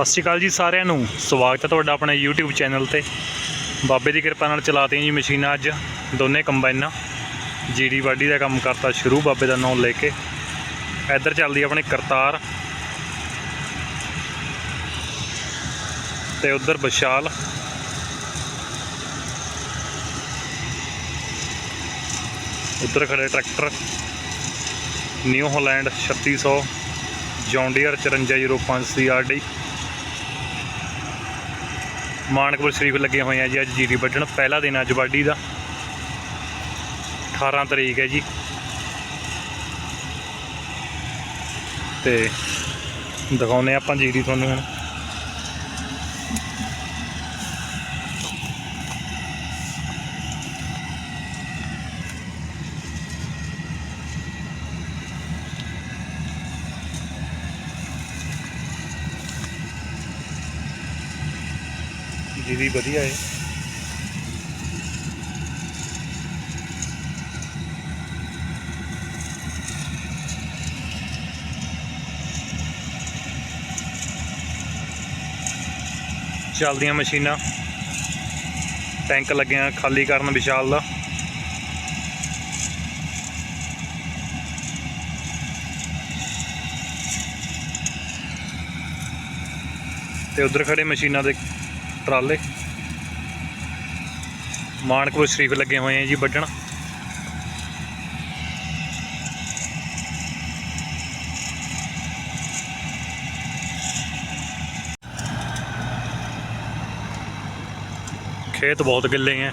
ਸਤਿ ਸ਼੍ਰੀ ਅਕਾਲ ਜੀ ਸਾਰਿਆਂ ਨੂੰ। ਸਵਾਗਤ ਹੈ ਤੁਹਾਡਾ ਆਪਣੇ YouTube ਚੈਨਲ ਤੇ। ਬਾਬੇ ਦੀ ਕਿਰਪਾ ਨਾਲ ਚਲਾਤੀਆਂ ਜੀ ਮਸ਼ੀਨਾਂ ਅੱਜ। ਦੋਨੇ ਕੰਬਾਈਨਾਂ। ਜੀਡੀ ਵਾਢੀ ਦਾ ਕੰਮ ਕਰਤਾ ਸ਼ੁਰੂ ਬਾਬੇ ਦਾ ਨਾਮ ਲੈ ਕੇ। ਇੱਧਰ ਚੱਲਦੀ ਆਪਣੇ ਕਰਤਾਰ। ਤੇ ਉੱਧਰ ਵਿਸ਼ਾਲ। ਉੱਧਰ ਖੜੇ tractor. New Holland 3600 John Deere 5405 CRD Mankpur Sharif ਲੱਗੇ ਹੋਏ ਆ ਜੀ, ਅੱਜ ਜੀਰੀ ਵੱਢਣ, ਪਹਿਲਾ ਦਿਨ ਅੱਜ ਵਾਢੀ ਦਾ। 18 ਤਰੀਕ ਹੈ ਜੀ। ਤੇ ਦਿਖਾਉਨੇ ਆਪਾਂ ਜੀਰੀ ਤੁਹਾਨੂੰ ਹੁਣ। ਜੀਰੀ ਵਧੀਆ ਹੈ। ਚੱਲਦੀਆਂ ਮਸ਼ੀਨਾਂ। ਟੈਂਕ ਲੱਗਿਆ ਖਾਲੀ ਕਰਨ ਵਿਸ਼ਾਲ ਦਾ। ਤੇ ਉਧਰ ਖੜੇ ਮਸ਼ੀਨਾਂ ਦੇ ਟਰਾਲੇ। ਮਾਨਕਪੁਰ ਸ਼ਰੀਫ ਲੱਗੇ ਹੋਏ ਆ ਜੀ ਵੱਢਣ ਖੇਤ ਬਹੁਤ ਗਿੱਲੇ ਆ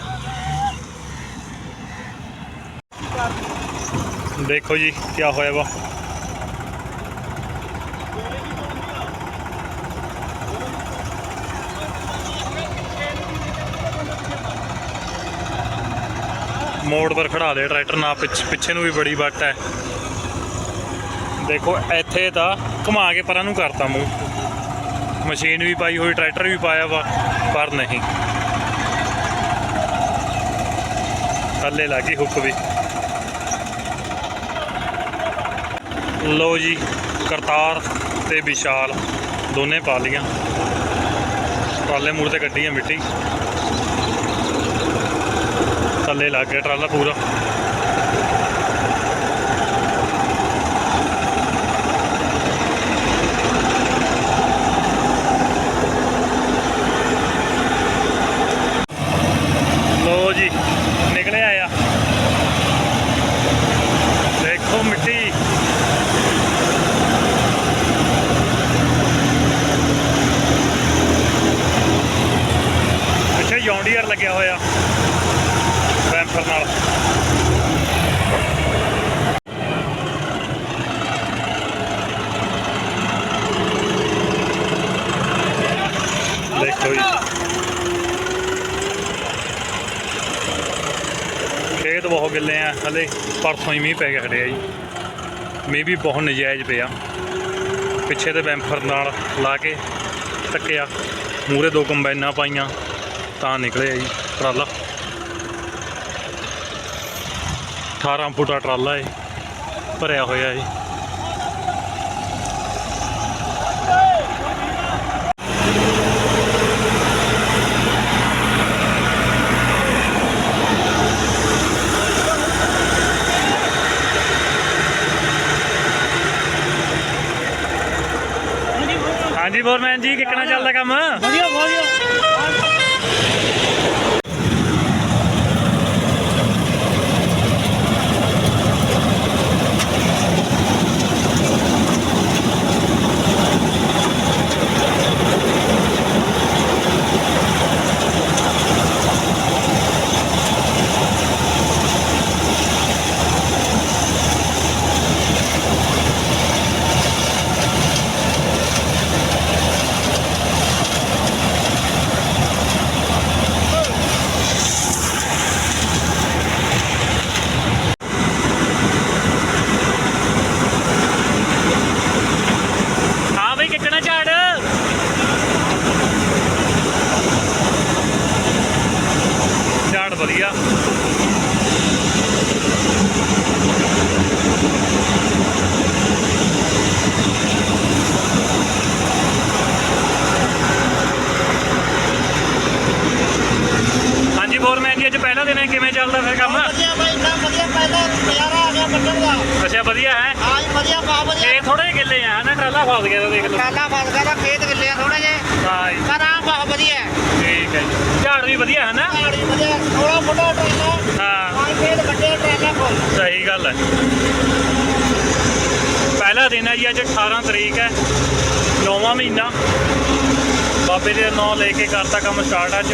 ਦੇਖੋ ਜੀ ਕੀ ਹੋਇਆ ਵਾ ਮੋੜ ਪਰ ਖੜਾ ਦੇ, ਟਰੈਕਟਰ ਨਾ ਪਿੱਛ- ਪਿੱਛੇ ਨੂੰ ਵੀ ਬੜੀ ਵੱਟ ਹੈ। ਦੇਖੋ, ਇੱਥੇ ਤਾਂ ਘੁਮਾ ਕੇ ਪਰਾਂ ਨੂੰ ਕਰਤਾ ਮੂੰਹ। ਮਸ਼ੀਨ ਵੀ ਪਾਈ ਹੋਈ, ਟਰੈਕਟਰ ਵੀ ਪਾਇਆ ਵਾ, ਪਰ ਨਹੀਂ। ਥੱਲੇ ਲੱਗੀ ਹੁੱਕ ਵੀ। ਲੋ ਜੀ, ਕਰਤਾਰ ਤੇ ਵਿਸ਼ਾਲ, ਦੋਨੇ ਪਾ ਲੀਆਂ ਟਰਾਲੇ ਮੂਰ ਤੇ ਗੱਡੀਆਂ ਮਿੱਟੀ। ਥੱਲੇ ਲੱਗ ਗਿਆ ਟਰਾਲਾ ਪੂਰਾ ਲੋ ਜੀ ਨਿਕਲੇ ਆਇਆ ਦੇਖੋ ਮਿੱਟੀ ਪਿੱਛੇ ਜੌਂਡੀਅਰ ਲੱਗਿਆ ਹੋਇਆ ਬੈਂਪਰ ਨਾਲ ਦੇਖੋ ਜੀ ਖੇਤ ਬਹੁਤ ਗਿੱਲੇ ਆ, ਹਲੇ ਪਰਸੋਂ ਹੀ ਮੀਂਹ ਪੈ ਗਿਆ ਖੜਿਆ ਜੀ। ਮੀਂਹ ਵੀ ਬਹੁਤ ਨਜਾਇਜ਼ ਪਿਆ। ਪਿੱਛੇ ਤੇ ਬੈਂਪਰ ਨਾਲ ਲਾ ਕੇ ਟੱਕਿਆ ਮੂਰੇ ਦੋ ਕੰਬਾਈਨਾਂ ਪਾਈਆਂ, ਤਾਂ ਨਿਕਲਿਆ ਜੀ ਟਰਾਲਾ। 18 ਫੁੱਟਾ ਟਰਾਲਾ ਹੈ ਭਰਿਆ ਹੋਇਆ ਹੈ ਹਾਂਜੀ ਬੋਰਮੈਨ ਜੀ ਕਿੱਕਣਾ ਚੱਲਦਾ ਕੰਮ? ਵਧੀਆ ਵਧੀਆ। ਕਿਵੇਂ ਚੱਲਦਾ ਫਿਰ ਕੰਮ? ਵਧੀਆ ਬਾਈ ਇੰਨਾ ਵਧੀਆ ਪਹਿਲਾਂ ਨਜ਼ਾਰਾ ਆ ਗਿਆ ਕੱਢਣ ਦਾ। ਅੱਛਾ ਵਧੀਆ ਹੈ। ਹਾਂ ਜੀ ਵਧੀਆ ਪਾ ਵਧੀਆ। ਇਹ ਥੋੜੇ ਗਿੱਲੇ ਆ ਹਨਾ? ਟਰਾਲਾ ਫਸ ਗਿਆ ਤਾਂ ਦੇਖ ਲਓ। ਕਾਲਾ ਫਸਗਾ ਦਾ ਖੇਤ ਗਿੱਲੇ ਆ ਥੋੜੇ ਜੇ ਹਾਂ ਜੀ। ਪਰ ਆ ਬਹੁਤ ਵਧੀਆ ਹੈ। ਠੀਕ ਹੈ ਜੀ। ਝਾੜ ਵੀ ਵਧੀਆ ਹੈ ਨਾ? ਝਾੜੀ ਵਧੀਆ ਥੋੜਾ ਫੁੱਟਾ ਟ੍ਰੇਨਾਂ ਹਾਂ। ਹਾਂ। ਖੇਤ ਵੱਡੇ ਟ੍ਰੇਨਾਂ ਕੋਲ ਸਹੀ ਗੱਲ ਹੈ। ਪਹਿਲਾ ਦਿਨ ਹੈ ਜੀ ਅੱਜ 18 ਤਰੀਕ ਹੈ। ਨੌਵਾਂ ਮਹੀਨਾ। ਬਾਬੇ ਦੇ ਨਾਂ ਲੈ ਕੇ ਕਰਤਾ ਕੰਮ ਸਟਾਰਟ ਅੱਜ।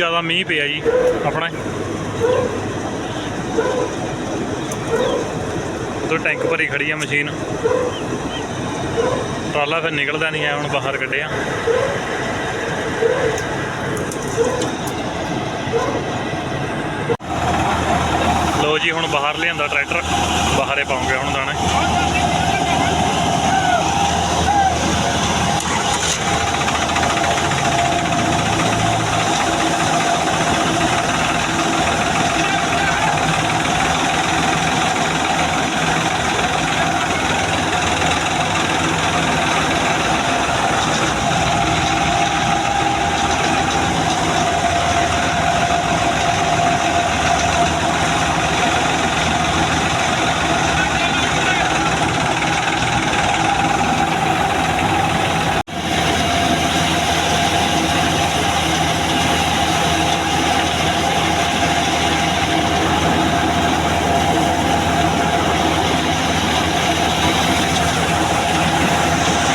ਜ਼ਿਆਦਾ ਮੀਂਹ ਪਿਆ ਜੀ, ਆਪਣਾ। ਉਧਰ ਟੈਂਕ ਭਰੀ ਖੜੀ ਆ ਮਸ਼ੀਨ। ਟਰਾਲਾ ਫਿਰ ਨਿਕਲਦਾ ਨਹੀਂ ਆ ਹੁਣ ਬਾਹਰ ਕੱਢਿਆ। ਲੋ ਜੀ, ਹੁਣ ਬਾਹਰ ਲਿਆਂਦਾ ਟਰੈਕਟਰ। ਬਾਹਰੇ ਪਾਉਂਗੇ ਹੁਣ ਦਾਣੇ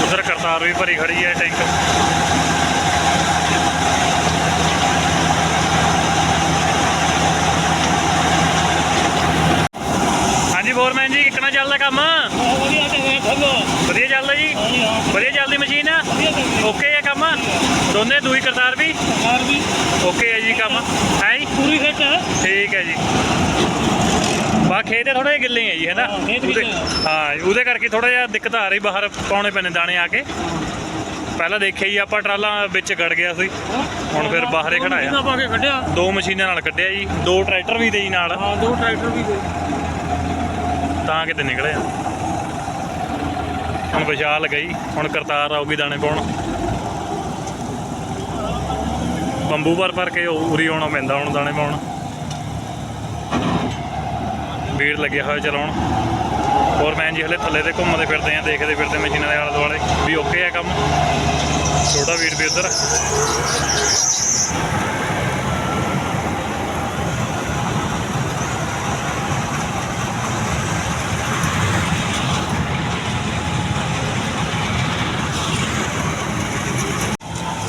ਉਧਰ ਕਰਤਾਰ ਵੀ ਭਰੀ ਖੜੀ ਹੈ ਟੈਂਕ ਹਾਂਜੀ ਫੋਰਮੈਨ ਜੀ ਕਿੱਕਣਾ ਚੱਲਦਾ ਕੰਮ? ਬਹੁਤ ਵਧੀਆ ਚੱਲ ਥੱਲੋ ਵਧੀਆ ਚੱਲਦਾ ਜੀ। ਵਧੀਆ ਚੱਲਦੀ ਮਸ਼ੀਨ? ਚੱਲ ਓਕੇ ਹੈ ਕੰਮ? ਦੋਨੇ ਦੂਈ ਕਰਤਾਰ ਵੀ? ਸਰਕਾਰ ਵੀ ਓਕੇ ਹੈ ਜੀ ਕੰਮ। ਹੈ ਜੀ? ਪੂਰੀ ਫਿੱਟ ਹੈ ਠੀਕ ਹੈ ਜੀ। ਬਾ ਖੇਤ ਥੋੜੇ ਜਿਹੇ ਗਿੱਲੇ ਹੈ ਜੀ ਹੈਨਾ? ਹਾਂ, ਉਹਦੇ- ਆ। ਕਰਕੇ ਥੋੜਾ ਜਿਹਾ ਦਿੱਕਤ ਆ ਰਹੀ ਬਾਹਰ ਪਾਉਣੇ ਪੈਣੇ ਦਾਣੇ ਆ ਕੇ। ਪਹਿਲਾਂ ਦੇਖਿਆ ਜੀ ਆਪਾਂ ਟਰਾਲਾ ਵਿੱਚ ਗੜ ਗਿਆ ਸੀ ਹੁਣ ਫਿਰ ਬਾਹਰੇ ਖੜਾਇਆ। ਦੋ ਮਸ਼ੀਨਾਂ ਨਾਲ ਕੱਢਿਆ ਜੀ। ਦੋ ਟਰੈਕਟਰ ਵੀ ਤੇ ਜੀ ਨਾਲ। ਹਾਂ ਦੋ ਟਰੈਕਟਰ ਵੀ ਗਏ ਤਾਂ ਕਿਤੇ ਨਿਕਲਿਆ ਹੁਣ ਵਿਸ਼ਾਲ ਗਈ, ਹੁਣ ਕਰਤਾਰ ਆਊਗੀ ਦਾਣੇ ਪਾਉਣ। ਬੰਬੂ ਭਰ ਭਰ ਕੇ ਉਰੀ ਆਉਣਾ ਪੈਂਦਾ ਹੁਣ ਦਾਣੇ ਪਾਉਣ। ਵੀਰ ਲੱਗਿਆ ਹੋਇਆ ਚਲਾਉਣ। ਹੋਰ ਮੈਂ ਜੀ ਹਲੇ ਥੱਲੇ ਤੇ ਘੁੰਮਦੇ ਫਿਰਦੇ ਆ, ਦੇਖਦੇ ਫਿਰਦੇ ਮਸ਼ੀਨਾਂ ਦੇ ਆਲੇ ਦੁਆਲੇ ਵੀ ਓਕੇ ਆ ਕੰਮ। ਛੋਟਾ ਵੀਰ ਵੀ ਉਧਰ।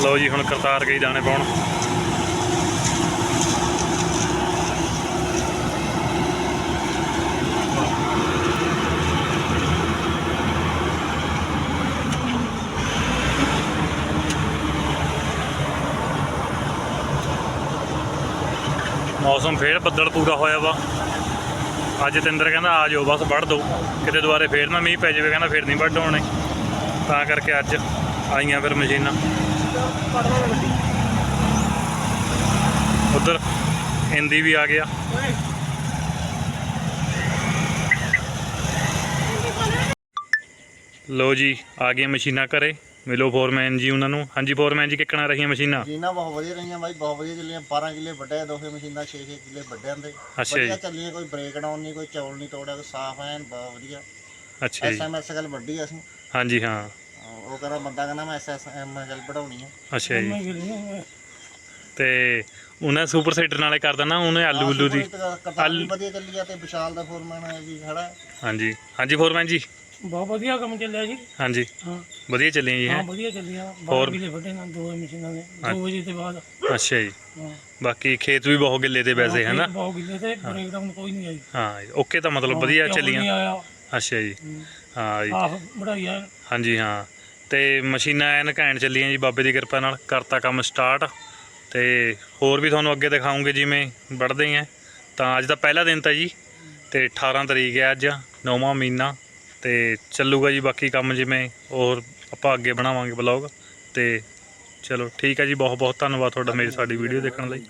ਲਓ ਜੀ, ਹੁਣ ਕਰਤਾਰ ਗਈ ਦਾਣੇ ਪਾਉਣ। ਮੌਸਮ ਫੇਰ ਬੱਦਲ ਪੂਰਾ ਹੋਇਆ ਵਾ। ਅੱਜ ਤਿੰਦਰ ਕਹਿੰਦਾ, ਆ ਜਾਓ, ਬਸ ਵੱਢ ਦੋ। ਕਿਤੇ ਦੁਬਾਰੇ ਫੇਰ ਨਾ ਮੀਂਹ ਪੈ ਜਾਵੇ, ਕਹਿੰਦਾ ਫੇਰ ਨਹੀਂ ਵੱਢ ਹੋਣੇ। ਤਾਂ ਕਰਕੇ ਅੱਜ ਆਈਆਂ ਫਿਰ ਮਸ਼ੀਨਾਂ। ਉਧਰ ਹਿੰਦੀ ਵੀ ਆ ਗਿਆ। ਲੋ ਜੀ ਆ ਗਈਆਂ ਮਸ਼ੀਨਾਂ ਘਰੇ। ਮਿਲੋ ਫੋਰਮੈਨ ਜੀ ਉਹਨਾਂ ਨੂੰ। ਹਾਂਜੀ ਫੋਰਮੈਨ ਜੀ ਕਿੱਕਣਾ ਰਹੀਆਂ ਮਸ਼ੀਨਾਂ? ਮਸ਼ੀਨਾਂ ਬਹੁਤ ਵਧੀਆ ਰਹੀਆਂ ਬਾਈ ਬਹੁਤ ਵਧੀਆ ਚੱਲੀਆਂ। 12 ਕਿੱਲੇ ਵੱਡੇ ਦੋਹੇ ਮਸ਼ੀਨਾਂ 6-6 ਕਿੱਲੇ ਵੱਡਿਆਂ ਦੇ। ਅੱਛਾ ਜੀ। ਵਧੀਆ ਚੱਲੀਆਂ ਕੋਈ ਬ੍ਰੇਕ ਡਾਊਨ ਨਹੀਂ ਕੋਈ ਚੌਲ ਨਹੀਂ ਤੋੜਿਆ ਕੋਈ ਸਾਫ਼ ਐਨ ਬਹੁਤ ਵਧੀਆ। ਅੱਛਾ ਜੀ। ਐਸਐਮਐਸ ਗੱਲ ਵੱਡੀ ਅਸੀਂ। ਹਾਂਜੀ ਹਾਂ, ਉਹ ਕਹਿੰਦਾ ਬੰਦਾ ਕਹਿੰਦਾ ਮੈਂ ਐਸਐਸਐਮ ਗੱਲ ਵਧਾਉਣੀ ਹੈ ਅੱਛਾ ਜੀ। ਤੇ ਉਹਨਾਂ ਸੁਪਰ ਸੀਡਰ ਨਾਲੇ ਕਰ ਦੇਣਾ ਉਹਨੇ ਆਲੂ ਉਲੂ ਦੀ। ਆਲੂ- ਵੀ ਵਧੀਆ ਚੱਲੀ ਆ ਤੇ ਵਿਸ਼ਾਲ ਦਾ ਫੋਰਮੈਨ ਜੀ ਖੜਾ। ਹਾਂਜੀ। ਹਾਂਜੀ ਫੋਰਮੈਨ ਜੀ। ਬਹੁਤ ਵਧੀਆ ਕੰਮ ਚੱਲਿਆ ਜੀ। ਹਾਂਜੀ। ਹਾਂ। ਵਧੀਆ ਚੱਲੀਆਂ ਜੀ ਹਾਂ? ਹੈ ਵਧੀਆ ਚੱਲਿਆ। ਹੋਰ? 12 ਕਿਲੇ ਵੱਡੇ ਨਾਲ ਦੋ ਮਸ਼ੀਨਾਂ ਨੇ ਹਾਂ। 2 ਵਜੇ ਤੋਂ ਬਾਅਦ। ਅੱਛਾ ਜੀ। ਹਾਂ। ਬਾਕੀ ਖੇਤ ਵੀ ਬਹੁਤ ਗਿੱਲੇ ਤੇ ਵੈਸੇ ਹੈ ਨਾ ਬਹੁਤ ਕਿਲੇ ਤੇ ਬ੍ਰੇਕਡਾਊਨ ਕੋਈ ਨਹੀਂ ਆਈ। ਹਾਂ ਓਕੇ ਤਾਂ ਮਤਲਬ ਵਧੀਆ ਚੱਲੀਆਂ। ਅੱਛਾ ਜੀ। ਹਾਂ ਜੀ। ਆਹ ਬੜਾਈ ਆ। ਹਾਂਜੀ ਹਾਂ। ਤੇ ਮਸ਼ੀਨਾਂ ਐਨ ਘੈਂਟ ਚੱਲੀਆਂ ਜੀ ਬਾਬੇ ਦੀ ਕਿਰਪਾ ਨਾਲ, ਕਰਤਾ ਕੰਮ ਸਟਾਰਟ ਤੇ ਹੋਰ ਵੀ ਤੁਹਾਨੂੰ ਅੱਗੇ ਦਿਖਾਉਂਗੇ ਜਿਵੇਂ ਵੱਢਦੇ ਆ। ਤਾਂ ਅੱਜ ਦਾ ਪਹਿਲਾ ਦਿਨ ਤਾਂ ਜੀ, ਤੇ 18 ਤਰੀਕ ਹੈ ਅੱਜ, ਨੌਵਾਂ ਮਹੀਨਾ ਤੇ ਚੱਲੂਗਾ ਜੀ ਬਾਕੀ ਕੰਮ ਜਿਵੇਂ ਹੋਰ ਆਪਾਂ ਅੱਗੇ ਬਣਾਵਾਂਗੇ ਬਲੌਗ ਤੇ ਚਲੋ ਠੀਕ ਹੈ ਜੀ ਬਹੁਤ ਬਹੁਤ ਧੰਨਵਾਦ ਤੁਹਾਡਾ ਮੇਰੀ ਸਾਡੀ ਵੀਡੀਓ ਦੇਖਣ ਲਈ।